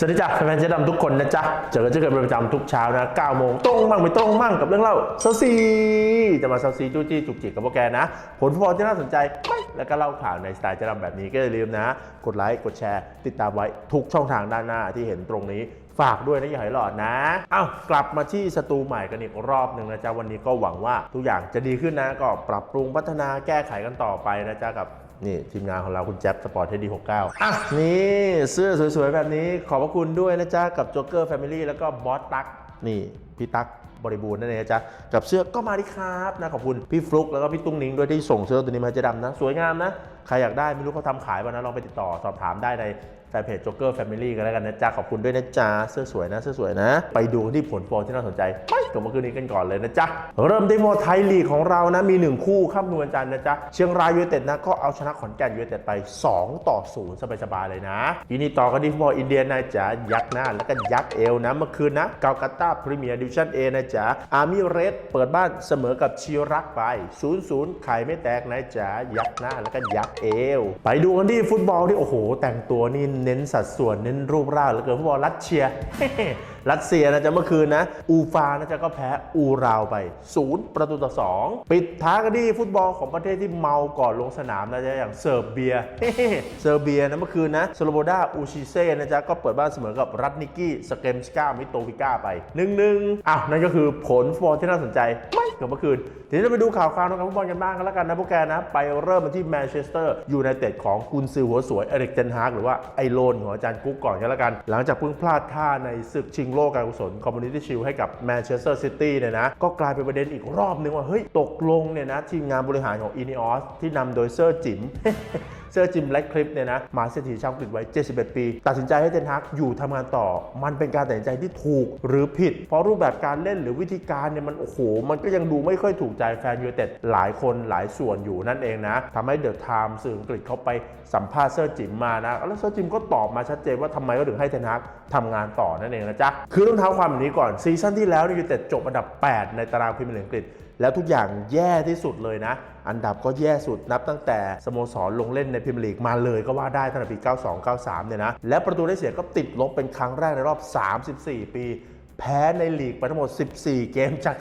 สวัสดีจ้ะแฟนเจ๊ดำทุกคนนะจ๊ะ เจอกันเจอกันเป็นประจำทุกเช้านะ9โมงตรงมั่งไม่ตรงมั่งกับเรื่องเล่าเซาซีจะมาเซาซีจู้จี้จุกจิกกับพวกแกนะ ผลฟุตบอลที่น่าสนใจไม่แล้วก็เล่าข่าวในสไตล์เจ๊ดำแบบนี้ก็อย่าลืมนะ กดไลค์กดแชร์ติดตามไว้ทุกช่องทางด้านหน้าที่เห็นตรงนี้ฝากด้วยนะอย่าให้หลอดนะเอ้ากลับมาที่สตูใหม่กันอีกรอบหนึ่งนะจ๊ะวันนี้ก็หวังว่าทุกอย่างจะดีขึ้นนะก็ปรับปรุงพัฒนาแก้ไขกันต่อไปนะจ๊ะกับ นี่ทีมงานของเราคุณแจ๊บสปอร์ตเทดดี้69อะนี่เสื้อสวยๆ แบบนี้ขอบพระคุณด้วยนะจ๊ะ กับ Joker Family แล้วก็บอสตั๊กนี่พี่ตั๊กบริบูรณ์นั่นเองนะจ๊ะ กับเสื้อก็มาดิครับนะขอบคุณพี่ฟลุกแล้วก็พี่ตุ้งนิ้งด้วยที่ส่งเสื้อตัวนี้มาให้เจะดำนะ สวยงามนะ ใครอยากได้ไม่รู้เขาทำขายป่ะนะลองไปติดต่อสอบถามได้ใน แฟนเพจ Joker Family กันแล้วกันนะจ๊ะ ขอบคุณด้วยนะจ๊ะ เสื้อสวยนะเสื้อสวยนะ ไปดูที่ผลฟอลที่น่าสนใจไปกับเมื่อคืนนี้กันก่อนเลยนะจ๊ะ เริ่มที่โมไทยลีกของเรานะมี 1 คู่ข้ามนวลจันทร์นะจ๊ะ เชียงรายยูไนเต็ดนะก็เอาชนะขอนแก่นยูไนเต็ดไป 2 ต่อ 0 สบายๆเลยนะทีนี้ต่อกันที่ฟุตบอลอินเดียนะจ๊ะยักษ์หน้าแล้วก็ยักษ์เอวนะเมื่อคืนนะกาลกัตตาพรีเมียร์ดิวิชั่นเอนะจ๊ะอาร์มี่เรดเปิดบ้านเสมอกับชิรักไป 0-0ไข่ไม่แตกนะจ๊ะยักษ์หน้าแล้วก็ยักษ์เอว ไปดูกันที่ฟุตบอลที่โอ้โห แต่งตัวนี่เน้นสัดส่วนเน้นรูปร่างเหลือเกินฟุตบอลรัสเซีย รัสเซียนะจ๊ะเมื่อคืนนะ อูฟานะจ๊ะก็แพ้อูราวไป 0 ประตูต่อ 2 ปิดท้ายกันที่ฟุตบอลของประเทศที่เมาก่อนลงสนามนะจ๊ะอย่างเซิร์เบียเซิร์เบียนะเมื่อคืนนะสโลโบดาอูชิเซ่นะจ๊ะก็เปิดบ้านเสมอกับรัตนิกี้สเกมสกามิโตวิก้าไป1-1อ้าวนั่นก็คือผลฟุตบอลที่น่าสนใจไม่กับเมื่อคืนทีนี้เราไปดูข่าวคราวของฟุตบอลกันบ้างกันแล้วกันนะพวกแกนะไปเริ่มมาที่แมนเชสเตอร์ยูไนเต็ดของกุนซือหัวสวยเอริกเทนฮากหรือว่าไอโลนของอาจารย์กุ๊กก่อนกันแล้วกัน หลังจากเพิ่งพลาดท่าในศึกชิงโลกการกุศลคอมมูนิตี้ชิลให้กับแมนเชสเตอร์ซิตี้เนี่ยนะก็กลายเป็นประเด็นอีกรอบนึงว่าเฮ้ยตกลงเนี่ยนะทีมงานบริหารของอีนิออสที่นำโดยเซอร์จิม เซอร์จิมแลคคลิปเนี่ยนะมาเศรษฐีชาวอังกฤษไว้ 71 ปี ตัดสินใจให้เทนฮักอยู่ทำงานต่อ มันเป็นการตัดสินใจที่ถูกหรือผิด เพราะรูปแบบการเล่นหรือวิธีการเนี่ยมันโอ้โห มันก็ยังดูไม่ค่อยถูกใจแฟนยูไนเต็ดหลายคนหลายส่วนอยู่นั่นเองนะทำให้เดอะไทม์สื่ออังกฤษเขาไปสัมภาษณ์เซอร์จิมมานะแล้วเซอร์จิมก็ตอบมาชัดเจนว่าทำไมก็ถึงให้เทนฮักทำงานต่อนั่นเองนะจ๊ะคือต้องเท้าความแบบนี้ก่อนซีซั่นที่แล้วยูไนเต็ดจบอันดับ 8 ในตารางพรีเมียร์ลีกอังกฤษ แล้วทุกอย่างแย่ที่สุดเลยนะ อันดับก็แย่สุดนับตั้งแต่สโมสรลงเล่นในพรีเมียร์ลีกมาเลยก็ว่าได้ตั้งแต่ปี 92-93 เนี่ยนะ และประตูได้เสียก็ติดลบเป็นครั้งแรกในรอบ 34 ปีแพ้ในลีกไปทั้งหมด 14 เกมจาก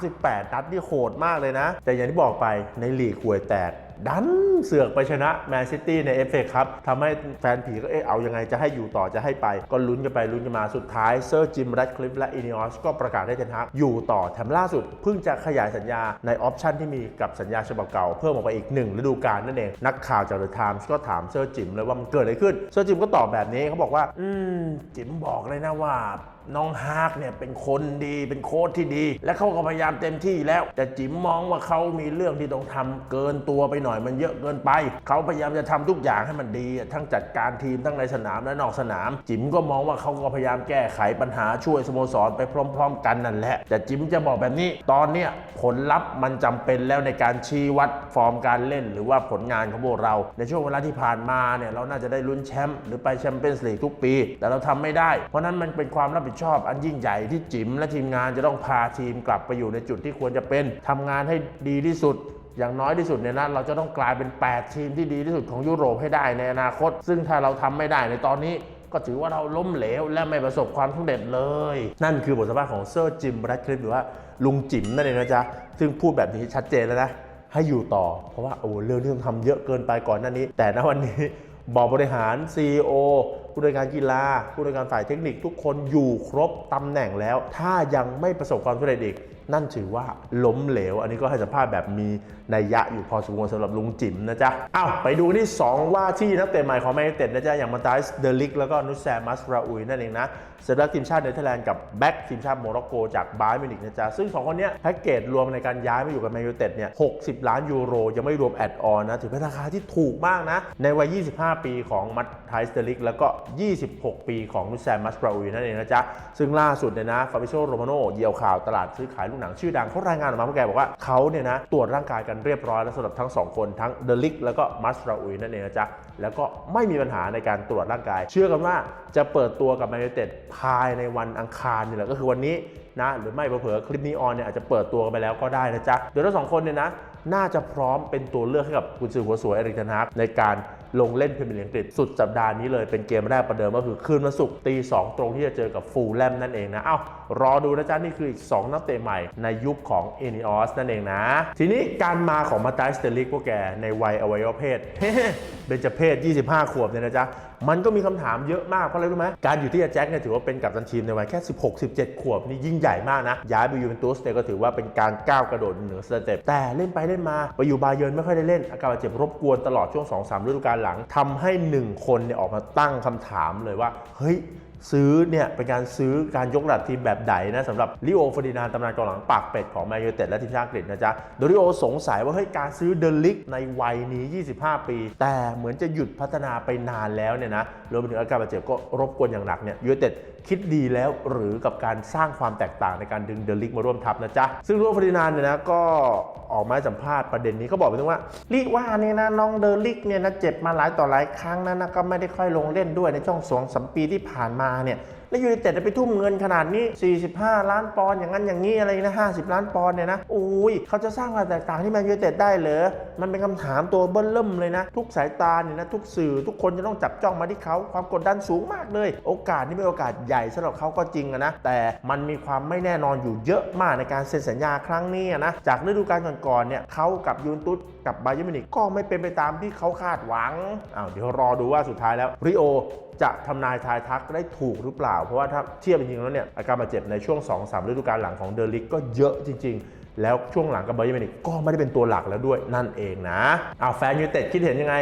38 นัดที่โหดมากเลยนะ แต่อย่างที่บอกไปในลีกห่วยแตก ดันเสือกไปชนะแมนซิตี้ในเอฟเอครับทำให้แฟนผีก็เอ๊ะเอายังไงจะให้อยู่ต่อจะให้ไป ก็ลุ้นกันไปลุ้นกันมาสุดท้ายเซอร์จิมแรดคลิฟและอินิออสก็ประกาศให้เทนฮักอยู่ต่อแถมล่าสุด เพิ่งจะขยายสัญญาในออปชันที่มีกับสัญญาฉบับเก่า เพิ่มออกไปอีกหนึ่งฤดูกาลนั่นเอง นักข่าวจากเดอะไทมส์ก็ถามเซอร์จิมเลยว่ามันเกิดอะไรขึ้นเซอร์จิมก็ตอบแบบนี้เขาบอกว่า อืมจิมบอกเลยนะว่าน้องฮากเนี่ยเป็นคนดีเป็นโค้ชที่ดี และเขาก็พยายามเต็มที่แล้ว แต่จิ๋มมองว่าเขามีเรื่องที่ต้องทำเกินตัวไปหน่อยมันเยอะเกินไป เขาพยายามจะทำทุกอย่างให้มันดี ทั้งจัดการทีมทั้งในสนามและนอกสนาม จิ๋มก็มองว่าเขาก็พยายามแก้ไขปัญหาช่วยสโมสรไปพร้อม ๆ กันนั่นแหละ แต่จิ๋มจะบอกแบบนี้ ตอนเนี้ยผลลัพธ์มันจำเป็นแล้วในการชี้วัดฟอร์มการเล่น หรือว่าผลงานของพวกเรา ในช่วงเวลาที่ผ่านมาเนี่ยเราน่าจะได้ลุ้นแชมป์หรือไปแชมเปี้ยนส์ลีกทุกปี แต่เราทำไม่ได้ เพราะนั้นมันเป็นความรับผิดชอบอันยิ่งใหญ่ที่จิ๋มและทีมงานจะต้องพาทีมกลับไปอยู่ในจุดที่ควรจะเป็นทำงานให้ดีที่สุดอย่างน้อยที่สุดเนี่ยนะเราจะต้องกลายเป็น 8 ทีมที่ดีที่สุดของยุโรปให้ได้ในอนาคต ซึ่งถ้าเราทำไม่ได้ในตอนนี้ก็ถือว่าเราล้มเหลวและไม่ประสบความสำเร็จเลย นั่นคือบทสัมภาษณ์ของเซอร์จิมแรดคลิฟหรือว่าลุงจิมนั่นเองนะจ๊ะ ซึ่งพูดแบบนี้ชัดเจนแล้วนะ ให้อยู่ต่อ เพราะว่าโอ้เรื่องที่ต้องทำเยอะเกินไปก่อนหน้านี้ แต่ณวันนี้ บอร์ดบริหาร CEO ผู้บริการกีฬา ผู้บริการฝ่ายเทคนิคทุกคนอยู่ครบตำแหน่งแล้ว ถ้ายังไม่ประสบความสำเร็จอีก นั่นถือว่าล้มเหลว อันนี้ก็ให้สัมภาษณ์แบบมีนัยยะอยู่พอสมควรสำหรับลุงจิ๋มนะจ๊ะอ้าวไปดูที่ 2 ว่าที่นักเตะใหม่ของแมนยูเต็ดนะจ๊ะอย่างมาตาสเดลิกแล้วก็นุสแซมัสราอุยนั่นเองนะเซอร์ดักทีมชาติเนเธอร์แลนด์กับแบ็กทีมชาติโมร็อกโกจากบาย์มินิกนะจ๊ะซึ่ง2คนนี้แพ็กเกจรวมในการย้ายมาอยู่กับแมนยูเต็ดเนี่ย60 ล้านยูโรยังไม่รวมแอดออนนะถือเป็นราคาที่ถูกมากนะในวัย 25 ปีของมัตไทสเดลิกแล้วก็ 26 ปีของนุสแซมัสราอุยนั่นเองนะจ๊ะซึ่งล่าสุดเนี่ยนะฟาบิโซโรมาโนเยี่ยวข่าวตลาดซื้อขายลูกหนังชื่อดังเขารายงานออกมาเมื่อแกบอกว่าเขาเนี่ยนะตรวจร่างกายกันเรียบร้อยแล้วสำหรับทั้งสองคนทั้งเดลิกแล้วก็มัสราอุยนั่นเองนะจ๊ะแล้วก็ไม่มีปัญหาในการตรวจร่างกาย เชื่อกันว่าจะเปิดตัวกับแมนยูเต็ดภายในวันอังคารนี่แหละก็คือวันนี้นะหรือไม่เผลอๆคลิปนี้ออนเนี่ยอาจจะเปิดตัวกันไปแล้วก็ได้นะจ๊ะเดี๋ยวทั้งสองคนเนี่ยนะ น่าจะพร้อมเป็นตัวเลือกให้กับกุนซือหัวสวยเอริกเทนฮากในการลงเล่นพรีเมียร์ลีกอังกฤษสุดสัปดาห์นี้เลยเป็นเกมแรกประเดิมก็คือคืนวันศุกร์ตีสองตรงที่จะเจอกับฟูลแลมนั่นเองนะ เอ้ารอดูนะจ๊ะ นี่คืออีก 2 นักเตะใหม่ในยุคของเอนิออสนั่นเองนะ ทีนี้การมาของมาตายสเตลิกพวกแกในวัยอวัยวะเพศเฮ้เบญจเพศ 25 ขวบเนี่ยนะจ๊ะ มันก็มีคำถามเยอะมากเพราะอะไรรู้ไหมการอยู่ที่อาแจ็คเนี่ยถือว่าเป็นกัปตันทีมในวัยแค่ 16 17 ขวบนี่ยิ่งใหญ่มากนะ ย้ายไปยูเวนตุสเนี่ยก็ถือว่าเป็นการก้าวกระโดดเหนือสเต็ปแต่เล่นไปเล่นมาไปอยู่บาเยิร์นไม่ค่อยได้เล่น อาการบาดเจ็บรบกวนตลอดช่วง 2-3ฤดูกาลหลังทำให้ 1 คนเนี่ยออกมาตั้งคำถามเลยว่าเฮ้ย ซื้อเนี่ยเป็นการซื้อการยกระดับทีมแบบใดนะสำหรับลิโอฟอร์ดินานตำนานกองหลังปากเป็ดของแมนยูเต็ดและทีมชาติอังกฤษนะจ๊ะโดยลิโอสงสัยว่าเฮ้ยการซื้อเดลิกในวัยนี้ 25 ปี แต่เหมือนจะหยุดพัฒนาไปนานแล้วเนี่ยนะรวมไปถึงอาการบาดเจ็บก็รบกวนอย่างหนักเนี่ยยูเต็ดคิดดีแล้วหรือกับการสร้างความแตกต่างในการดึงเดลิกมาร่วมทัพนะจ๊ะซึ่งลิโอฟอร์ดินานเนี่ยนะก็ออกมาสัมภาษณ์ประเด็นนี้เขาบอกไปถึงว่าลิว่าเนี่ยนะน้องเดลิกเนี่ยนะเจ็บมาหลายต่อหลายครั้งนะนะก็ไม่ได้ค่อยลงเล่นด้วยในช่วงสองสามปีที่ผ่านมาเนี่ย แล้วยูไนเต็ดจะไปทุ่มเงินขนาดนี้ 45 ล้านปอนด์อย่างนั้นอย่างนี้อะไรนะ50 ล้านปอนด์เนี่ยนะโอ้ยเขาจะสร้างความแตกต่างที่แมนยูไนเต็ดได้เหรอมันเป็นคำถามตัวเบิ้ลเริ่มเลยนะ ทุกสายตาเนี่ยนะทุกสื่อทุกคนจะต้องจับจ้องมาที่เขาความกดดันสูงมากเลย โอกาสนี่เป็นโอกาสใหญ่สำหรับเขาก็จริงนะแต่มันมีความไม่แน่นอนอยู่เยอะมากในการเซ็นสัญญาครั้งนี้นะจากฤดูกาลก่อนๆเนี่ยเขากับยูนตุสกับบาเยิร์มินิกก็ไม่เป็นไปตามที่เขาคาดหวังอ้าวเดี๋ยวรอดูว่าสุดท้ายแล้วริโอจะทำนายทายทักได้ถูกหรือเปล่าเพราะว่าถ้าเทียบจริงๆแล้วเนี่ยอาการบาดเจ็บในช่วง 2-3ฤดูกาลหลังของเดลิกก็เยอะจริง ๆแล้วช่วงหลังกับไบายิร์นมิวนิกก็ไม่ได้เป็นตัวหลักแล้วด้วยนั่นเองนะอ้าวแฟนยูเต็ดคิดเห็นยังไง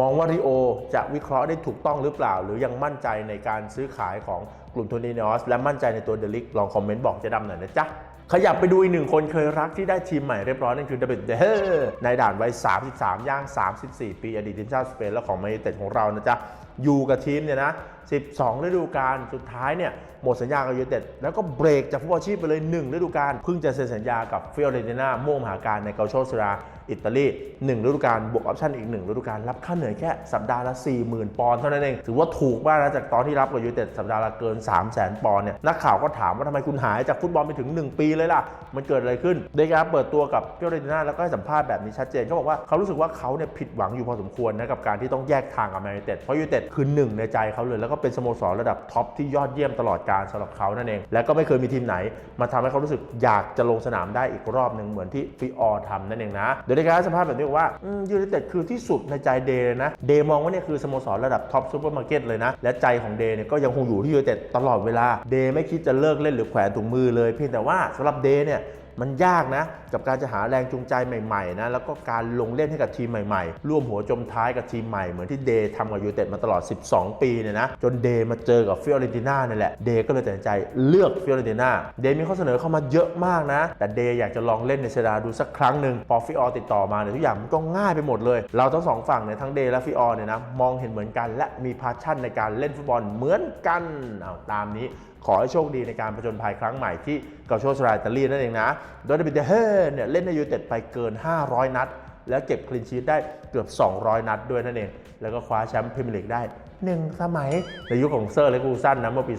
มองว่าริโอจะวิเคราะห์ได้ถูกต้องหรือเปล่า หรือยังมั่นใจในการซื้อขายของกลุ่มโทนีเนอสและมั่นใจในตัวเดลิกลองคอมเมนต์บอกเจะดำหน่อยนะจ๊ะ ขยับไปดูอีกหนึ่งคนเคยรักที่ได้ทีมใหม่เรียบร้อยนั่นคือเดวิดเดเฮอร์ในด่านวัย 33 ย่าง 34 ปี อดีตทีมชาติสเปนและของมนยูไนเต็ดของเรานะจ๊ะ อยู่กับทีมเนี่ยนะ 12 ฤดูกาลสุดท้ายเนี่ย หมดสัญญากับยูไนเต็ดแล้วก็เบรกจากฟุตบอลชีพไปเลย1ฤดูกาลเพิ่งจะเซ็นสัญญากับฟิออเรนติน่าม่วงมหาการในเกาโชสราอิตาลี1ฤดูกาลบวกออปชั่นอีก1ฤดูกาลรับค่าเหนื่อยแค่สัปดาห์ละ 40,000 ปอนด์เท่านั้นเองถือว่าถูกมากนะจากตอนที่รับกับยูไนเต็ดสัปดาห์ละเกิน 3 0 0 0 0 0 ปอนด์เนี่ยนักข่าวก็ถามว่าทำไมคุณหายจากฟุตบอลไปถึง 1 ปีเลยล่ะ มันเกิดอะไรขึ้นเดกาเปิดตัวกับฟิออเรนติน่าแล้วก็ให้สัมภาษณ์แบบนี้ชัดเจนเขาบอกว่าเขารู้สึกว่าเขาเนี่ยผิดหวังอยู่พอสมควรนะกับการที่ต้องแยกทางกับแมนยูไนเต็ดเพราะยูไนเต็ดคือหนึ่งในใจเขาเลยแล้วก็เป็นสโมสรระดับท็อปที่ยอดเยี่ยมตลอดการสำหรับเขานั่นเอง และก็ไม่เคยมีทีมไหน มาทำให้เขารู้สึกอยากจะลงสนามได้อีกรอบหนึ่งเหมือนที่ฟิออร์ทำนั่นเองนะโดยในการสัมภาษณ์แบบนี้บอกว่ายูไนเต็ดคือที่สุดในใจเดย์เลยนะเดย์มองว่านี่คือสโมสรระดับท็อปซูเปอร์มาร์เก็ตเลยนะ และใจของเดย์เนี่ยก็ยังคงอยู่ที่ยูไนเต็ดตลอดเวลาเดย์ไม่คิดจะเลิกเล่นหรือแขวนถุงมือเลย เพียงแต่ว่าสำหรับเดย์เนี่ย มันยากนะ กับการจะหาแรงจูงใจใหม่ๆนะแล้วก็การลงเล่นให้กับทีมใหม่ๆ ร่วมหัวจมท้ายกับทีมใหม่เหมือนที่เดย์ทำกับยูเต็ดมาตลอด 12 ปีเนี่ยนะจนเดย์มาเจอกับฟิออเรนติน่าเนี่ยแหละเดย์ก็เลยตัดใจเลือกฟิออเรนติน่าเดย์มีข้อเสนอเข้ามาเยอะมากนะ แต่เดย์อยากจะลองเล่นในเซดาดูสักครั้งหนึ่งพอฟิออติดต่อมาเนี่ยทุกอย่างมันก็ง่ายไปหมดเลย เราทั้งสองฝั่งเนี่ยทั้งเดย์และฟิออเนี่ยนะมองเห็นเหมือนกันและมีพาชั่นในการเล่นฟุตบอลเหมือนกันเอาตามนี้ ขอให้โชคดีในการผจญภัยครั้งใหม่ที่เกาโชสราอิตาลีนั่นเองนะ โดยเดวิดเดเฮเนี่ยเล่นในยูเต็ดไปเกิน 500 นัด แล้วเก็บคลินชีตได้เกือบ 200 นัดด้วยนั่นเอง แล้วก็คว้าแชมป์พรีเมียร์ลีกได้ 1 สมัย ในยุคของเซอร์เลกูสันนะเมื่อปี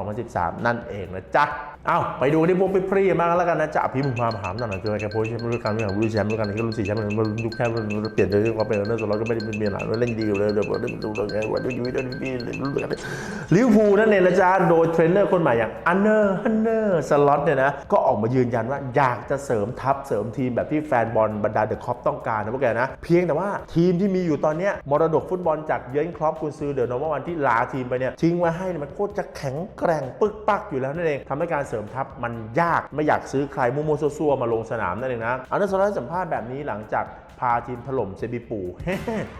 2012-2013 นั่นเองนะจ๊ะ เอ้าไปดูที่พวกพี่พรีมากแล้วกันนะจ๊ะพี่มึงพามาถามหน่อยนะเจอแกโพสต์แชมป์ฤดูกาลเรื่องของรุ่นแชมป์ฤดูกาลนี้ก็รุ่นสี่แชมป์มันรุ่นยุคแค่รุ่นเปลี่ยนเลยความเป็นเรื่องส่วนเราก็ไม่ได้เป็นเมียหนาเล่นดีอยู่เลยเดี๋ยวเดี๋ยวดูเราไงวันนี้อยู่ด้วยพี่รุ่นกันลิเวอร์พูลนั่นเองนะจ๊ะโดยเทรนเนอร์คนใหม่อย่างอันเนอร์ฮันเนอร์สล็อตเนี่ยนะก็ออกมายืนยันว่าอยากจะเสริมทัพเสริมทีมแบบที่แฟนบอลบรรดาเดอะคอปต้องการนะพวกแกนะเพียงแต่ว่าทีมที่มีอยู่ตอนเนี้ยมรดกฟุตบอลจากเยร์นครอปกุนซือเดอะนอร์มวันที่ลาทีมไปเนี่ยทิ้งไว้ให้เนี่ยมันโคตรจะแข็งแกร่งปึกปักอยู่แล้วนั่นเองทำให้การเสริมทัพมันยากไม่อยากซื้อใครมั่วๆซั่วมาลงสนามนั่นเองนะอันนั้นสล็อตให้สัมภาษณ์แบบนี้หลังจากพาทีมถล่มเซบีปู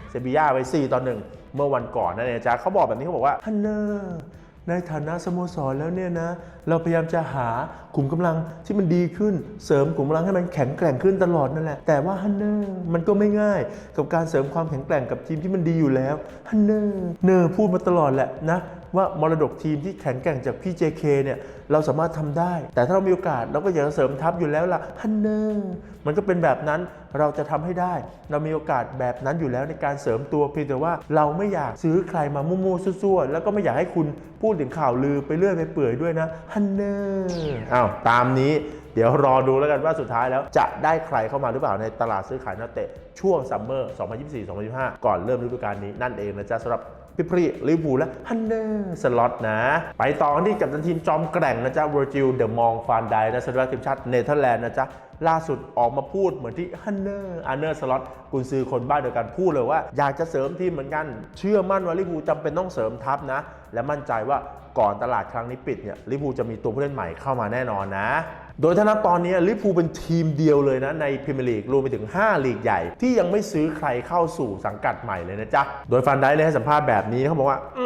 เซบีย่าไป4ต่อ1เมื่อวันก่อนนั่นเองจ้าเขาบอกแบบนี้เขาบอกว่าฮันเนอร์ ในฐานะสโมสรแล้วเนี่ยนะ เราพยายามจะหากลุ่มกำลังที่มันดีขึ้นเสริมกลุ่มกำลังให้มันแข็งแกร่งขึ้นตลอดนั่นแหละแต่ว่าฮันเนอร์มันก็ไม่ง่าย กับการเสริมความแข็งแกร่งกับทีมที่มันดีอยู่แล้วฮันเนอร์เนอร์พูดมาตลอดแหละนะ ว่ามรดกทีมที่แข็งแกร่งจากพี่ JK เนี่ยเราสามารถทำได้ แต่ถ้าเรามีโอกาสเราก็อยากจะเสริมทัพอยู่แล้วล่ะฮันเนอร์มันก็เป็นแบบนั้นเราจะทำให้ได้ เรามีโอกาสแบบนั้นอยู่แล้วในการเสริมตัวเพียงแต่ว่าเราไม่อยากซื้อใครมามั่วๆซั่วๆแล้วก็ไม่อยากให้คุณพูดถึงข่าวลือไปเรื่อยไปเปื่อยด้วยนะฮันเนอร์อ้าวตามนี้เดี๋ยวรอดูแล้วกันว่าสุดท้ายแล้วจะได้ใครเข้ามาหรือเปล่าในตลาดซื้อขายนักเตะช่วงซัมเมอร์ 2024-2025 ก่อนเริ่มฤดูกาลนี้นั่นเองนะจ๊ะสำหรับ พี่พรีลิเวอร์พูและฮันเนอร์สล็อตนะ ไปต่อกันที่กัปตันทีมจอมแกร่งนะจ๊ะเวอร์จิลเดอะมองฟานไดนะสำหรับทีมชาติเนเธอร์แลนด์นะจ๊ะล่าสุดออกมาพูดเหมือนที่ฮันเนอร์อันเนอร์สล็อตกุนซือคนบ้านเดียวกันพูดเลยว่า อยากจะเสริมทีมเหมือนกัน เชื่อมั่นว่าลิเวอร์พูลจำเป็นต้องเสริมทัพนะ และมั่นใจว่าก่อนตลาดครั้งนี้ปิดเนี่ยลิเวอร์พูจะมีตัวผู้เล่นใหม่เข้ามาแน่นอนนะโดยถ้านับตอนนี้ลิพูเป็นทีมเดียวเลยนะ ในพรีเมียร์ลีกรวมไปถึง 5 ลีกใหญ่ ที่ยังไม่ซื้อใครเข้าสู่สังกัดใหม่เลยนะจ๊ะ โดยฟันได้เลยให้สัมภาษณ์แบบนี้เขาบอกว่า อื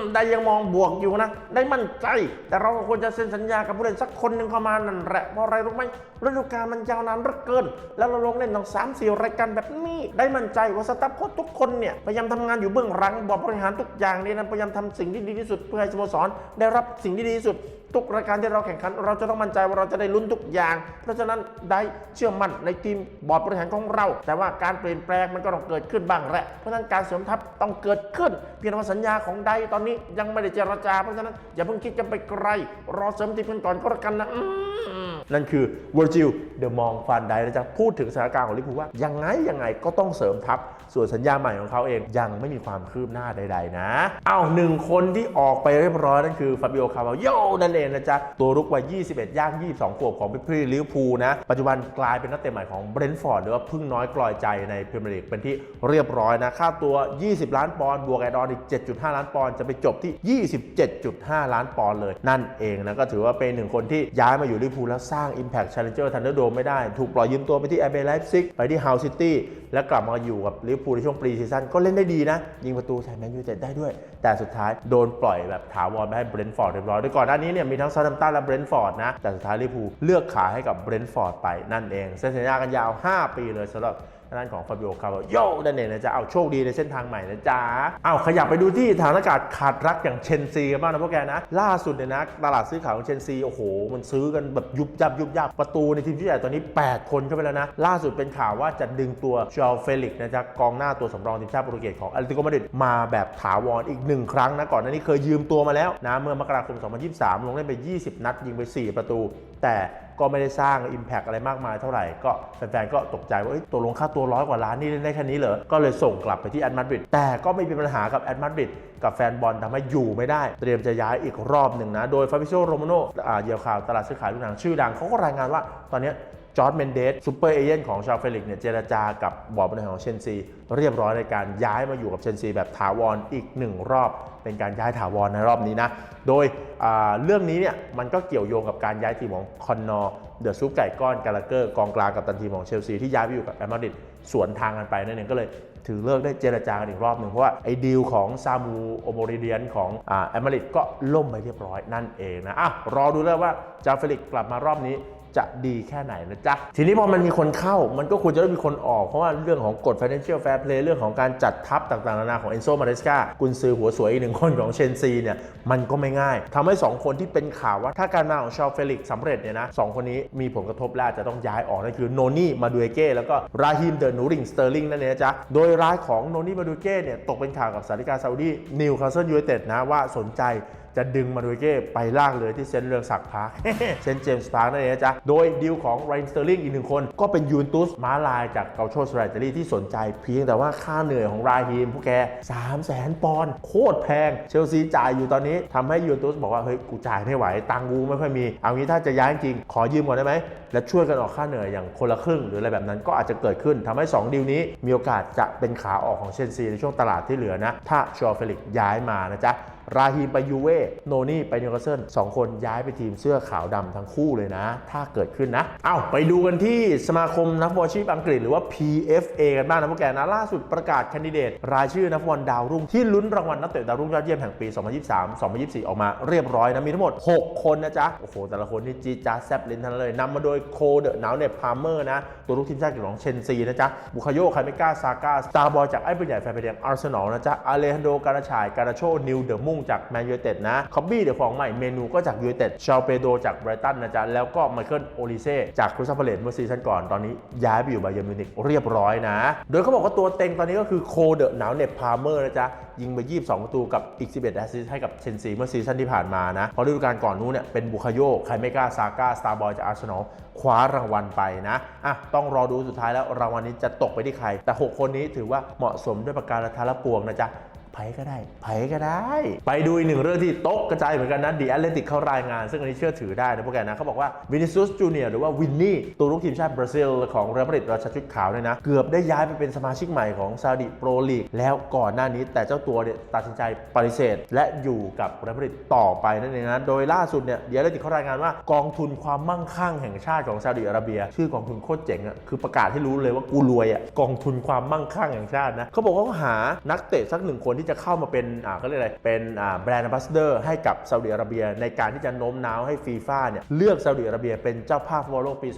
มได้ยังมองบวกอยู่นะ ได้มั่นใจ แต่เราก็ควรจะเซ็นสัญญากับผู้เล่นสักคนหนึ่งเข้ามานั่นแหละเพราะอะไรรู้ไหมฤดูกาลมันยาวนานเหลือเกิน แล้วเราลงเล่นตั้งสามสี่รายการแบบนี้ ได้มั่นใจว่าสตาฟโค้ชทุกคนเนี่ยพยายามทำงานอยู่เบื้องหลังบอร์ดบริหารทุกอย่างเนี่ยนะพยายามทำสิ่งที่ดีที่สุดเพื่อให้สโมสรได้รับสิ่งที่ดีที่สุด ทุกรายการที่เราแข่งขัน เราจะต้องมั่นใจว่าเราจะได้ลุ้นทุกอย่าง เพราะฉะนั้นได้เชื่อมั่นในทีมบอร์ดบริหารของเรา แต่ว่าการเปลี่ยนแปลงมันก็ต้องเกิดขึ้นบ้างแหละเพราะฉะนั้นการเสริมทัพต้องเกิดขึ้น เพียงแต่ว่าสัญญาของไดตอนนี้ยังไม่ได้เจรจา เพราะฉะนั้นอย่าเพิ่งคิดจะไปไกล รอเสริมทีมกันก่อนก็แล้วกันนะนั่นคือวอร์จิลเดอะมองฟันไดนะจ๊ะพูดถึงสถานการณ์ของลิเวอร์พูลว่ายังไงยังไงก็ต้องเสริมทัพส่วนสัญญาใหม่ของเขาเองยังไม่มีความคืบหน้าใด ๆ นะอ้าวหนึ่งคนที่ออกไปเรียบร้อยนั่นคือฟาบิโอคาร์วาโยนั่นเองนะจ๊ะ ตัวรุกวัย 21 ย่าง 22 ขวบของพิพรีลิเวอร์พูลนะ ปัจจุบันกลายเป็นนักเตะใหม่ของเบรนท์ฟอร์ดหรือว่าพึ่งน้อยกลอยใจในพรีเมียร์ลีกเป็นที่เรียบร้อยนะ ค่าตัว 20 ล้านปอนด์บวกแอดออนอีก 7.5 ล้านปอนด์จะไปจบที่ 27.5 ล้านปอนด์เลย นั่นเองนะก็ถือว่าเป็นหนึ่งคนที่ย้ายมาอยู่ลิเวอร์พูลแล้วสร้าง Impact Challenger Thunderdome ไม่ได้ ถูกปล่อยยืมตัวไปที่ RB Leipzig ไปที่ Hull City และกลับมาอยู่กับลิเวอร์พูลในช่วงปรีซีซั่นก็เล่นได้ดีนะ ยิงประตูใส่แมนยูเต็ดได้ด้วย แต่สุดท้ายโดนปล่อยแบบถาวรไปให้เบรนท์ฟอร์ดเรียบร้อยโดยก่อนหน้านี้เนี่ยมีทั้งซาตัมตันและเบรนท์ฟอร์ดนะแต่สุดท้ายลิเวอร์พูลเลือกขายให้กับเบรนท์ฟอร์ดไปนั่นเองเซ็นสัญญากันยาว 5 ปีเลยสำหรับ ด้านของฟาบิโอคาร์โโยนั่นเนะจ๊ะเอาโชคดีในเส้นทางใหม่นะจ๊ะเอาขยับไปดูที่ฐานอากาศขาดรักอย่างเชนซีกันบ้างนะพวกแกนะ ล่าสุดเนี่ยนะตลาดซื้อขายของเชนซีโอ้โห มันซื้อกันแบบยุบยับยุบยับประตูในทีมที่ใหญ่ตอนนี้ 8 คนเข้าไปแล้วนะ ล่าสุดเป็นข่าวว่าจะดึงตัวจอเฟลิกนะจ๊ะกองหน้าตัวสำรองทีมชาติโปรตุเกสของอ t เลติโกมาดริดมาแบบถาวรอีกหนึ่งครั้งนะก่อนหน้านี้เคยยืมตัวมาแล้วนะเมื่อมกราคม 2023 ลงเล่นไป 20 นัดยิงไป 4 ประตู แต่ ก็ไม่ได้สร้าง Impact อะไรมากมายเท่าไหร่ ก็แฟนๆก็ตกใจว่าตัวลงค่าตัวร้อยกว่าล้านนี่เล่นได้แค่นี้เหรอ ก็เลยส่งกลับไปที่แอดมาดริดแต่ก็ไม่มีปัญหากับแอดมาดริดกับแฟนบอลทำให้อยู่ไม่ได้ เตรียมจะย้ายอีกรอบหนึ่งนะ โดยฟาบิโซโรมาโนอ่าเหยี่ยวข่าวตลาดซื้อขายลูกหนังชื่อดังเขาก็รายงานว่าตอนนี้ จอร์ดเมนเดสซูเปอร์เอเจนต์ของชาวเฟลิกเนี่ยเจรจากับบอร์ดบริหารของเชนซี เรียบร้อยในการย้ายมาอยู่กับเชนซีแบบถาวรอีกหนึ่งรอบ เป็นการย้ายถาวรในรอบนี้นะ โดยเรื่องนี้เนี่ยมันก็เกี่ยวโยงกับการย้ายทีมของคอนนอร์เดอะซุปไก่ก้อนกาลาเกอร์กองกลางกับตันทีมของเชลซีที่ย้ายไปอยู่กับแอตมาดริดสวนทางกันไปนั่นเองก็เลยถือเลิกได้เจรจากันอีกรอบหนึ่งเพราะว่าไอ้ดีลของซามูโอโมริเดียนของแอมมาริดก็ล่มไปเรียบร้อยนั่นเองนะอะรอดูแล้วว่าจาเฟลิกกลับมารอบนี้ จะดีแค่ไหนนะจ๊ะ ทีนี้พอมันมีคนเข้ามันก็ควรจะต้องมีคนออก เพราะว่าเรื่องของกฎ financial fair play เรื่องของการจัดทัพต่างๆนานาของเอนโซมาเรสกากุนซือหัวสวยอีกหนึ่งคนของเชนซีเนี่ยมันก็ไม่ง่ายทำให้ 2 คนที่เป็นข่าวว่าถ้าการมาของชาวเฟลิกสำเร็จเนี่ยนะสองคนนี้มีผลกระทบและอาจะต้องย้ายออกนั่นคือโนนี่มาดูเอเก้แล้วก็ราฮิมเดอร์นูริงสเตอร์ลิงนั่นเองนะจ๊ะโดยรายของโนนี่มาดูเก้เนี่ยตกเป็นข่าวกับสาริกาซาอุดีนิวคาสเซิลยูไนเต็ดนะว่าสนใจ จะดึงมาดูเก้ไปลากเลยที่เซนต์เรืองศักดิ์พาร์คเซนต์เจมส์พาร์คนั่นเองนะจ๊ะ โดยดีลของไรน์สเตอร์ลิงอีกหนึ่งคน ก็เป็นยูนตุสม้าลายจากเกาโชสไรเตอรี่ที่สนใจเพียงแต่ว่าค่าเหนื่อยของราฮีมพวกแก3 0 0แสนปอนด์โคตรแพง เชลซีจ่ายอยู่ตอนนี้ทำให้ยูนตุสบอกว่า เฮ้ย กูจ่ายไม่ไหว ตังกูไม่ค่อยมี เอางี้ถ้าจะย้ายจริง ขอยืมก่อนได้ไหม และช่วยกันออกค่าเหนื่อยอย่างคนละครึ่งหรืออะไรแบบนั้นก็อาจจะเกิดขึ้นทำให้ 2 ดีลนี้มีโอกาสจะเป็นขาออกของเชลซีในช่วงตลาดที่เหลือนะถ้าชอเฟลิกย้ายมานะจ๊ะ ราฮีมไปยูเว่โนนี่ไปนิวคาสเซิลสองคนย้ายไปทีมเสื้อขาวดำทั้งคู่เลยนะ ถ้าเกิดขึ้นนะเอ้าไปดูกันที่สมาคมนักฟุตบอลชีพอังกฤษหรือว่า PFA กันบ้างนะพวกแกนะล่าสุดประกาศคนดิเดต รายชื่อนักฟุตบอลดาวรุ่งที่ลุ้นรางวัลนักเตะดาวรุ่งยอดเยี่ยมแห่งปี 2023-2024 ออกมาเรียบร้อยนะมีทั้งหมด 6 คนนะจ๊ะโอ้โหแต่ละคนนี่จีจ้าแซบลินทั้งนั้นเลยนำมาโดยโคเดอะหนาวเน็ตพาร์เมอร์นะตัวลูกทีมชาติของเชนซีนะจ๊ะบุคาโยคาเมกาซาก้าสตาร์บอยจากไอ้ปืนใหญ่แฟนเพลงอาร์เซนอลนะจ๊ะอาเลฮันโดการาชายการาโชนิวเดอะมูมุ่งจากแมนยูเต็ดนะคอบบี้เดี๋ยวของใหม่เมนูก็จากยูเต็ดชาเปโดจากไบรตันนะจ๊ะแล้วก็ไมเคิลโอลิเซ่จากคริสตัลพาเลตเมื่อซีซั่นก่อนตอนนี้ย้ายไปอยู่ไบเยร์นมิวนิกเรียบร้อยนะ โดยเขาบอกว่าตัวเต็งตอนนี้ก็คือโคเดอะหนาวเน็บพาร์เมอร์นะจ๊ะยิงไป 22 ประตูกับอีก 11 แอสซิสต์ให้กับเชนซีเมื่อซีซั่นที่ผ่านมานะเพราะฤดูกาลก่อนนู้นเนี่ยเป็นบุคโยไคเมกาซาก้าสตาร์บอยจากอาร์เซนอลคว้ารางวัลไปนะอะต้องรอดูสุดท้ายแล้วรางวัลนี้จะตกไปที่ใคร แต่ 6 คนนี้ถือว่าเหมาะสมด้วยประการทละปวงนะจ๊ะ ไผก็ได้ไผก็ได้ ไปดูอีกหนึ่งเรื่องที่โต๊ะกระจายเหมือนกันนะดีแอตเลติกเขารายงาน ซึ่งอันนี้เชื่อถือได้นะพวกแกนะเขาบอกว่าวินิซุสจูเนียร์หรือว่าวินนี่ตัวลูกทีมชาติบราซิลของเรอัลมาดริดราชาชุดขาวเนี่ยนะเกือบได้ย้ายไปเป็นสมาชิกใหม่ของซาอุดิโปรลีกแล้วก่อนหน้านี้ แต่เจ้าตัวเนี่ยตัดสินใจปฏิเสธ และอยู่กับเรอัลมาดริดต่อไปนั่นเองนะโดยล่าสุดเนี่ยดีแอตเลติกเขารายงานว่ากองทุนความมั่งคั่งแห่งชาติของซาอุดิอาระเบีย ชื่อกองทุนโคตรเจ๋งอะคือประกาศให้รู้เลยว่ากูรวยอะกองทุนความมั่งคั่งแห่งชาตินะเขาบอกว่าเขาหานักเตะสักหนึ่งคนที่จะเข้ามาเป็นอ่าเขาเรียกอะไรเป็นอ่าแบรนด์ a ัสเดอร์ให้กับซาอุดิอาระเบีย ในการที่จะโน้มน้าวให้ฟีฟ่าเนี่ยเลือกซาอุดิอาระเบียเป็นเจ้าภาพฟุตบอลโลกปี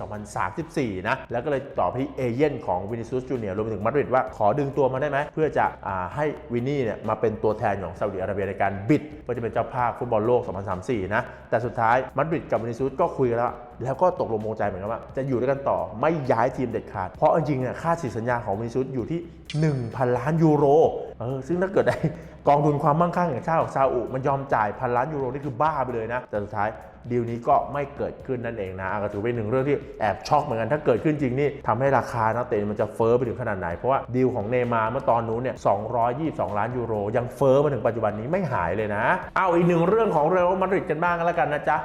2034 นะ แล้วก็เลยต่อไปที่เอเย่นของวินิซูสจูเนียรวมถึงมาดริดว่าขอดึงตัวมาได้ไหม เพื่อจะอ่าให้วินนี่เนี่ยมาเป็นตัวแทนของซาอุดิอาระเบียในการบิดเพื่อจะเป็นเจ้าภาพฟุตบอลโลก 2034 นะแต่สุดท้ายมาดริดกับวินิซูสก็คุยกันแล้ว แล้วก็ตกลงมงใจเหมือนกันว่า จะอยู่ด้วยกันต่อไม่ย้ายทีมเด็ดขาด เพราะจริงๆค่าสินสัญญาของวินิซูสอยู่ที่ 1,000 ล้านยูโรเออซึ่งถ้าเกิดได้ กองทุนความมั่งคั่งแห่งชาติของซาอุมันยอมจ่ายพันล้านยูโรนี่คือบ้าไปเลยนะ แต่สุดท้ายดีลนี้ก็ไม่เกิดขึ้นนั่นเองนะก็ถือเป็นหนึ่งเรื่องที่แอบช็อกเหมือนกันถ้าเกิดขึ้นจริงนี่ทำให้ราคานักเตะมันจะเฟ้อไปถึงขนาดไหน เพราะว่าดีลของเนย์มาเมื่อตอนนู้นเนี่ย 222 ล้านยูโร ยังเฟ้อมาถึงปัจจุบันนี้ไม่หายเลยนะ เอาอีกหนึ่งเรื่องของเรอัลมาดริดกันบ้างกันแล้วกันนะจ๊ะ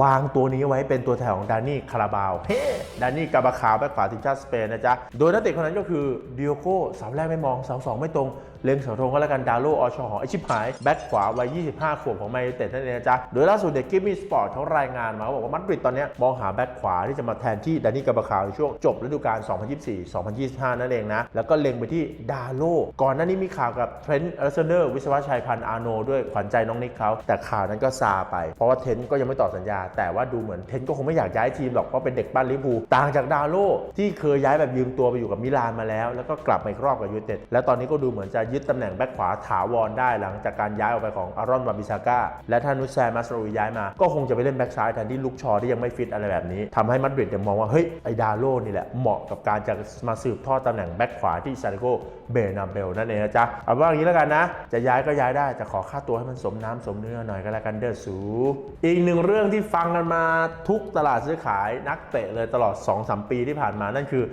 วางตัวนี้ไว้เป็นตัวแทนของดานี่คาราบาวเฮ้ดานี่กาบาคาวแบ็คขวาทีมชาติสเปนนะจ๊ะโดยนักเตะคนนั้นก็คือดิโอโก้เสาแรกไม่มองเสาสองไม่ตรง เล็งเสาธงก็แล้วกันดาโลออชอหอไอชิบหาย แบ็คขวาวัย 25 ขวบของแมนยูเต็ดนั่นเองนะจ๊ะ โดยล่าสุดเด็กกิมมี่สปอร์ตเขารายงานมาเขาบอกว่ามาดริดตอนนี้มองหาแบ็คขวาที่จะมาแทนที่ดานี่กาบาคาวในช่วงจบฤดูกาล 2024-2025 นั่นเองนะ แล้วก็เล็งไปที่ดาโลก่อนหน้านี้มีข่าวกับเทรนต์อเลสเดอร์วิศวะชัยพันธ์อาโนด้วยขวัญใจน้องนิกเขาแต่ข่าวนั้นก็ซาไป เพราะว่าเทนต์ก็ยังไม่ต่อสัญญา แต่ว่าดูเหมือนเทนต์ก็คงไม่อยากย้ายทีมหรอกเพราะเป็นเด็กบ้านลิเวอร์พูลต่างจากดาโลที่เคยย้ายแบบยืมตัวไปอยู่กับมิลานมาแล้ว แล้วก็กลับมาอีกรอบกับยูเต็ดแล้วตอนนี้ก็ดูเหมือนจะยดตำแหน่งแบ็คขวาถาวรได้หลังจากการย้ายออกไปของอารอนวาบิซาก้าและถ้านุชแซมาสโรวีย้ายมา ก็คงจะไปเล่นแบ็คซ้ายแทนที่ลุกชอที่ยังไม่ฟิตอะไรแบบนี้ทำให้มาดริดเนี่ยมองว่าเฮ้ยไอดาโลนี่แหละเหมาะกับการจะมาสืบทอดตำแหน่งแบ็คขวาที่ซาริโกเบนาเบลนั่นเองนะจ๊ะเอาว่าอย่างนี้แล้วกันนะ จะย้ายก็ย้ายได้จะขอค่าตัวให้มันสมน้ำสมเนื้อหน่อยก็แล้วกันเด้อสูอีกหนึ่งเรื่องที่ฟังกันมาทุกตลาดซื้อขายนักเตะเลยตลอด 2-3 ปีที่ผ่านมานั่นคือ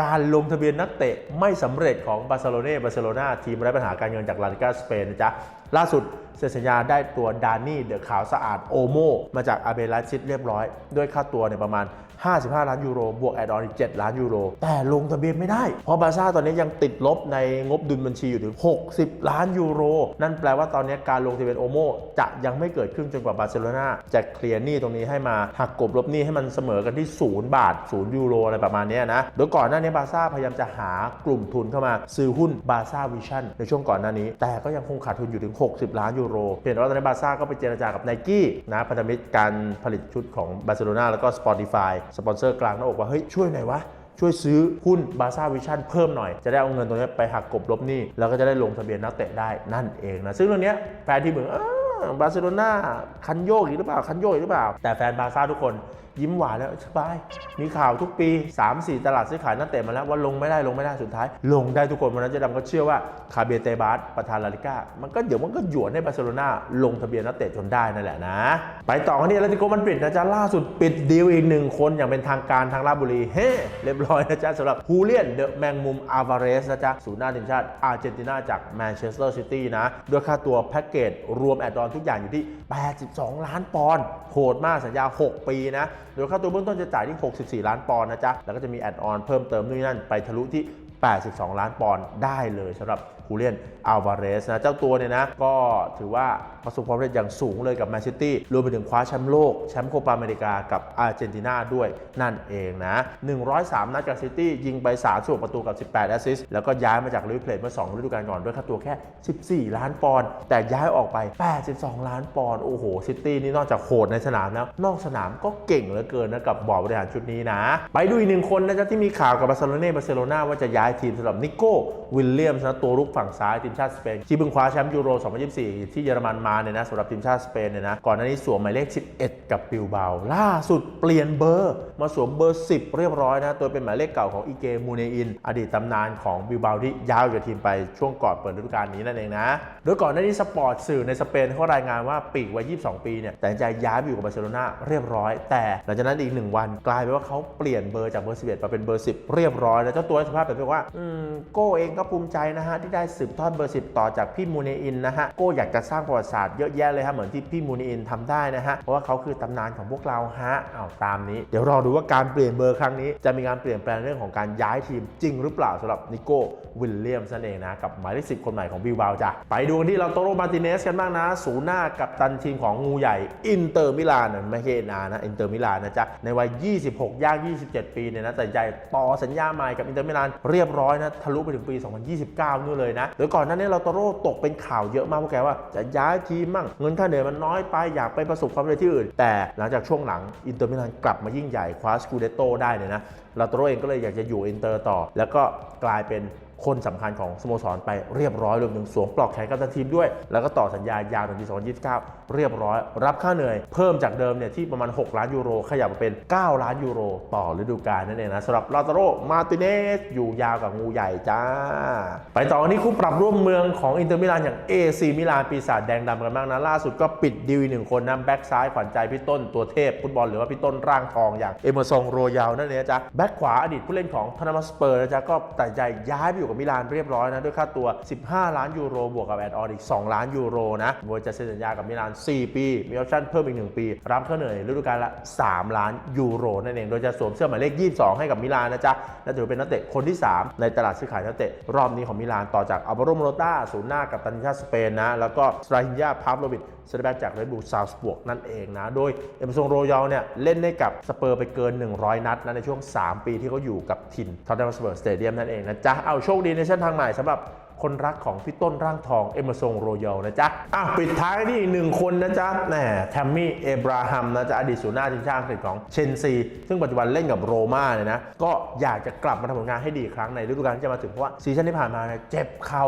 การลงทะเบียนนักเตะไม่สำเร็จของบาร์เซโลเน่บาร์เซโลนาทีมไร้ปัญหาการเงินจากลาลิกาสเปนนะจ๊ะล่าสุด ซ็นสัญญาได้ตัวดานี่เดอะขาวสะอาดโอโมมาจากอาเบลาชิตเรียบร้อย ด้วยค่าตัวเนี่ยประมาณ 55 ล้านยูโร บวกแอดออนอีก 7 ล้านยูโร แต่ลงทะเบียนไม่ได้ เพราะบาร์ซ่าตอนนี้ยังติดลบในงบดุลบัญชีอยู่ถึง 60 ล้านยูโร นั่นแปลว่าตอนนี้การลงทะเบียนโอโมจะยังไม่เกิดขึ้นจนกว่าบาร์เซโลนาจะเคลียร์หนี้ตรงนี้ให้มาหักกบลบหนี้ให้มันเสมอกันที่ 0 บาท 0 ยูโรอะไรประมาณนี้นะโดยก่อนหน้านี้บาร์ซ่าพยายามจะหากลุ่มทุนเข้ามาซื้อหุ้นบาร์ซ่าวิชั่นในช่วงก่อนหน้านี้ แต่ก็ยังคงขาดทุนอยู่ถึง 60 ล้านยูโรเพียงแต่ว่าตอนนี้บาร์ซ่าก็ไปเจรจากับไนกี้นะพันธมิตรการผลิตชุดของบาร์เซโลนาแล้วก็ Spotify สปอนเซอร์กลางหน้าอกว่า เฮ้ย ช่วยหน่อยวะช่วยซื้อหุ้นบาซ่าวิชั่นเพิ่มหน่อย จะได้เอาเงินตรงนี้ไปหักกบลบหนี้ แล้วก็จะได้ลงทะเบียนนักเตะได้นั่นเองนะ ซึ่งเรื่องนี้แฟนที่เหมือนอ้าบาร์เซโลนาคันโยกอีกหรือเปล่า คันโยกอีกหรือเปล่า แต่แฟนบาซ่าทุกคน ยิ้มหวานแล้วสบาย มีข่าวทุกปี 3-4 ตลาดซื้อขายนักเตะมาแล้วว่าลงไม่ได้ลงไม่ได้สุดท้าย ลงได้ทุกคนวันนั้นเจะดำก็เชื่อว่าคาเบียเตบาสประธานลาลิก้ามันก็เดี๋ยวมันก็หยวนให้บาร์เซโลนาลงทะเบียนนักเตะจนได้นั่นแหละนะ ไปต่อกันที่แอตเลติโกมันปิดนะจ๊ะล่าสุดปิดดีลอีกหนึ่งคนอย่างเป็นทางการทางราชบุรีเฮ้เรียบร้อยนะจ๊ะสำหรับฮูเลียนเดอะแมงมุมอาวาเรสนะจ๊ะศูนย์หน้าทีมชาติอาร์เจนตินาจากแมนเชสเตอร์ซิตี้นะด้วยค่าตัวแพ็กเกจรวมแอดออนทุกอย่างอยู่ที่ 82 ล้านปอนด์โหดมากสัญญา 6 ปีนะ โดยค่าตัวเบื้องต้นจะจ่ายที่ 64 ล้านปอนด์นะจ๊ะ แล้วก็จะมีแอดออนเพิ่มเติมนู่นนั่นไปทะลุที่ 82 ล้านปอนด์ได้เลยสำหรับฮูเลียนอัลวาเรสนะเจ้าตัวเนี่ยนะก็ถือว่าประสบความสำเร็จอย่างสูงเลยกับแมนซิตี้รวมไปถึงคว้าแชมป์โลกแชมป์โคปาอเมริกากับอาร์เจนตินาด้วยนั่นเองนะ 103 นัดกับซิตี้ยิงไป3ส่วนประตูกับ 18 แอสซิสต์แล้วก็ย้ายมาจากลิเวอร์พูลเมื่อ 2 ฤดูกาลก่อนด้วยค่าตัวแค่ 14 ล้านปอนด์แต่ย้ายออกไป 82 ล้านปอนด์โอ้โหซิตี้นี่นอกจากโหดในสนามแล้ว นอกสนามก็เก่งเหลือเกินนะกับบอร์ดบริหารชุดนี้นะ ไปดูอีกหนึ่งคนนะจ๊ะที่มีข่าวกับบาร์เซโลนาบาร์เซโลนาว่าจะย้ายทีมสำหรับนิโก้วิลเลียมส์นะตัวรุกฝั่งซ้ายทีมชาติสเปนที่เพิ่งคว้าแชมป์ยูโร 2024 ที่เยอรมันมาเนี่ยนะสำหรับทีมชาติสเปนเนี่ยนะก่อนหน้านี้สวมหมายเลข 11 กับบิลเบาล่าสุดเปลี่ยนเบอร์ มาสวมเบอร์ 10 เรียบร้อยนะตัวเป็นหมายเลขเก่าของอีเกมูเนอิน อดีตตำนานของบิลเบาที่ย้ายจากทีมไปช่วงก่อนเปิดฤดูกาลนี้นั่นเองนะโดยก่อนหน้านี้สปอร์ตสื่อในสเปนเขารายงานว่าปีกวัย 22 ปีเนี่ยแต่ใจย้ายไปอยู่กับบาร์เซโลนาเรียบร้อย แต่หลังจากนั้นอีกหนึ่งวัน กลายเป็นว่าเขาเปลี่ยนเบอร์จากเบอร์ 11 มาเป็นเบอร์ 10 เรียบร้อยแล้วเจ้าตัวให้สัมภาษณ์แบบว่าอืมโก้เองก็ภูมิใจนะฮะที่ได้ได้สืบทอดเบอร์10ต่อจากพี่มูเนอินนะฮะโก้อยากจะสร้างประวัติศาสตร์เยอะแยะเลยฮะเหมือนที่พี่มูเนอินทำได้นะฮะเพราะว่าเขาคือตำนานของพวกเราฮะอ้าตามนี้ เดี๋ยวรอดูว่าการเปลี่ยนเบอร์ครั้งนี้ จะมีการเปลี่ยนแปลงเรื่องของการย้ายทีมจริงหรือเปล่าสำหรับนิโก้วิลเลียมส์นั่นเองนะกับหมายเลข10คนใหม่ของบิลบาวจ้ะไปดูกันที่ลาโตโรมาร์ติเนสกันบ้างนะศูนย์หน้ากับตันทีมของงูใหญ่อินเตอร์มิลานนะไม่ใช่นานะอินเตอร์มิลานนะจ๊ะในวัย 26 ย่าง 27 ปีเนี่ยนะแต่ใจต่อสัญญาใหม่กับอินเตอร์มิลานเรียบร้อยนะทะลุไปถึงปี 2029นู่นเลยนะโดยก่อนหน้านี้ลาโตโรตกเป็นข่าวเยอะมากพวกแกว่าจะย้ายทีมมั่งเงินค่าเหนื่อยมันน้อยไปอยากไปประสบความสำเร็จที่อื่น แต่หลังจากช่วงหลังอินเตอร์มิลานกลับมายิ่งใหญ่คว้าสกูเดโตได้เนี่ยนะลาโตโรเองก็เลยอยากจะอยู่อินเตอร์ต่อ แล้วก็กลายเป็นคนสำคัญของสโมสรไปเรียบร้อยรวมถึงสวมปลอกแขนกับตันทีมด้วย แล้วก็ต่อสัญญายาวถึงปี 2029 เรียบร้อย รับค่าเหนื่อยเพิ่มจากเดิมเนี่ยที่ประมาณ 6 ล้านยูโร ขยับมาเป็น 9 ล้านยูโร ต่อฤดูกาลนั่นเองนะสำหรับลาตาโรมาติเนสอยู่ยาวกับงูใหญ่จ้า ไปต่อกันที่คู่ปรับร่วมเมืองของอินเตอร์มิลานอย่าง AC มิลานปีศาจแดงดำกันบ้างนะล่าสุดก็ปิดดีลอีหนึ่งคนนะแบ็กซ้ายขวัญใจพี่ต้นตัวเทพฟุตบอลหรือว่าพี่ต้นร่างทองอย่างเอเมอร์ซงโรยาลนั่นเองจ๊ะแบ็กขวาอดีตผู้เล่นของทานามสเปอร์นะจ๊ะก็ตัดใจย้ายไปอยู่กับมิลานเรียบร้อยนะด้วยค่าตัว 15 ล้านยูโรบวกกับแอดออนอีก 2 ล้านยูโรนะโดยจะเซ็นสัญญากับมิลาน 4 ปี มีออปชั่นเพิ่มอีก 1 ปี รับค่าเหนื่อยฤดูกาลละ 3 ล้านยูโรนั่นเองโดยจะสวมเสื้อหมายเลข 22 ให้กับมิลานนะจ๊ะและถือเป็นนักเตะคนที่ 3 ในตลาดซื้อขายนักเตะรอบนี้ของมิลานต่อจากอัลวาโรโมโรต้าศูนย์หน้ากับตันทีมชาสเปนนะแล้วก็สตราฮินยาพาฟโลวิชเซนเตอร์แบ็กจากเรดบูลซาวส์บวกนั่นเองนะ โดยเอเมองโรยัลเนี่ยเล่นให้กับสเปอร์ไปเกิน 100 นัดนะในช่วง 3 ปีที่เขาอยู่กับทีมทอตแนมสเปอร์สเตเดียมนั่นเองนะจ๊ะ เอาโชคดีในเส้นทางใหม่สำหรับคนรักของพี่ต้นร่างทองเอเมอร์ซงโรยัลนะจ๊ะ อะ ปิดท้ายที่อีกหนึ่งคนนะจ๊ะแหมแทมมี่เอบราฮัมนะจ๊ะ อดีตศูนย์หน้าทีมชาติอังกฤษของเชนซี ซึ่งปัจจุบันเล่นกับโรม่าเนี่ยนะ ก็อยากจะกลับมาทำผลงานให้ดีครั้งในฤดูกาลที่จะมาถึงเพราะว่าซีซั่นที่ผ่านมาเนี่ยเจ็บเข่า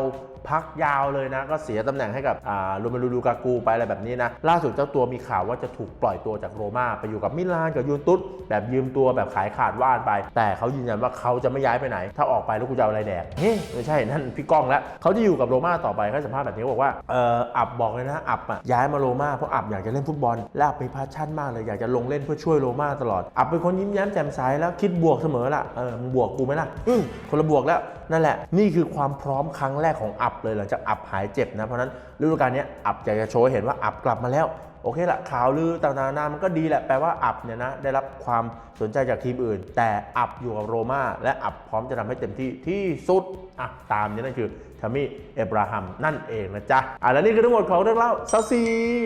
พักยาวเลยนะ ก็เสียตำแหน่งให้กับอ่าลูเมลูดูกากูไปอะไรแบบนี้นะ ล่าสุดเจ้าตัวมีข่าวว่าจะถูกปล่อยตัวจากโรม่าไปอยู่กับมิลานกับยูนตุสแบบยืมตัวแบบขายขาดว่านไป แต่เขายืนยันว่าเขาจะไม่ย้ายไปไหน ถ้าออกไปแล้วกูจะเอาอะไรแดกเฮ้ยไม่ใช่นั่นพี่ก้องแล้วเขาจะอยู่กับโรม่าต่อไปเขาสัมภาษณ์แบบนี้บอกว่าเอออับบอกเลยนะอับอะย้ายมาโรม่าเพราะอับอยากจะเล่นฟุตบอลและอับมีพาชั่นมากเลยอยากจะลงเล่นเพื่อช่วยโรม่าตลอดอับเป็นคนยิ้มแย้มแจ่มใสแล้วคิดบวกเสมอละเออมึงบวกกูไหมล่ะอืมคนละบวกแล้วนั่นแหละนี่คือความพร้อมครั้งแรกของอับเลยหลังจากอับหายเจ็บนะเพราะนั้นฤดูกาลนี้อับอยากจะโชว์เห็นว่าอับกลับมาแล้วโอเคละข่าวลือต่างๆนานามันก็ดีแหละแปลว่าอับเนี่ยนะได้รับความสนใจจากทีมอื่น แต่อับอยู่กับโรม่าและอับพร้อมจะทำให้เต็มที่ที่สุดอะตามนี้นั่นคือทามี่เอบราฮัมนั่นเองนะจ๊ะอะแล้วนี่คือทั้งหมดของเรื่องเล่าซาซี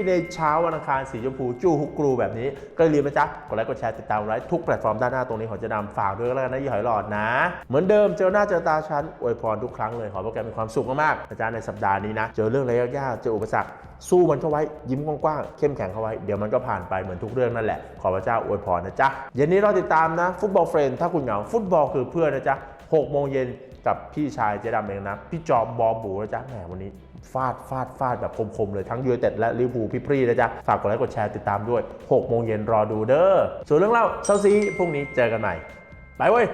ในเช้าวันอังคารสีชมพูจูฮุกกรูแบบนี้ก็อย่าลืมนะจ๊ะกดไลค์กดแชร์ติดตามไลค์ทุกแพลตฟอร์มด้านหน้าตรงนี้ขอจะนำฝากด้วยแล้วกันนะยี่หอยหลอดนะ เหมือนเดิมเจอหน้าเจอตาฉันอวยพรทุกครั้งเลยขอโปรแกรมมีความสุขมากๆนะจ๊ะในสัปดาห์นี้นะเจอเรื่องอะไรยากๆเจออุปสรรคสู้มันเข้าไว้ยิ้มกว้างๆเข้มแข็งเข้าไว้เดี๋ยวมันก็ผ่านไปเหมือนทุกเรื่องนั่นแหละ ขอพระเจ้าอวยพรนะจ๊ะเย็นนี้เราติดตามนะฟุตบอลเฟรนด์ถ้าคุณเหงาฟุตบอลคือเพื่อนนะจ๊ะ6โมงเย็น กับพี่ชายเจดำเองนะ พี่จอมบอบูนะจ๊ะแหมวันนี้ฟาดฟาดฟาดแบบคมๆเลยทั้งยูไนเต็ดและลิเวอร์พูลพี่พรีนะจ๊ะ ฝากกดไลค์กดแชร์ติดตามด้วย6โมงเย็นรอดูเด้อส่วนเรื่องเล่าเซาซีพรุ่งนี้เจอกันใหม่ ไปเว้ย